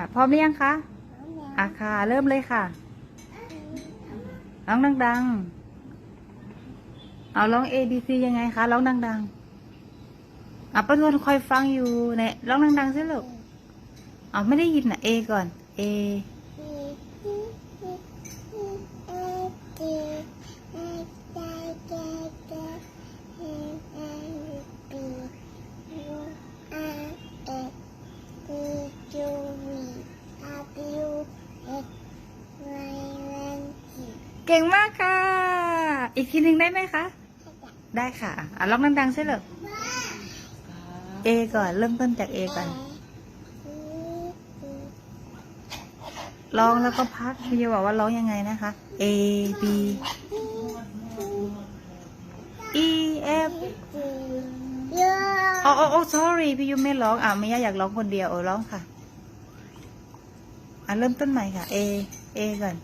อะพร้อมหรือยังคะอะค่ะ เริ่มเลยค่ะร้องดังๆ เอาร้อง A B C ยังไงคะร้องดังๆอะประทวนคอยฟังอยู่เนี่ยร้องดังๆสิลูกเอาไม่ได้ยินอะ A ก่อน A A เก่งมากค่ะ อีกทีหนึ่งได้ไหมคะ ได้ค่ะอะร้องดังๆสิลูก A ก่อน เริ่มต้นจาก A ก่อน ร้องแล้วก็พักพี่จะบอกว่าร้องยังไงนะคะ A B E F โอ้โอ้โอ้ sorry พี่ยูไม่ร้อง อะไม่ยาอยากร้องคนเดียวโอ้ร้องค่ะ อะเริ่มต้นใหม่ค่ะ A A ก่อน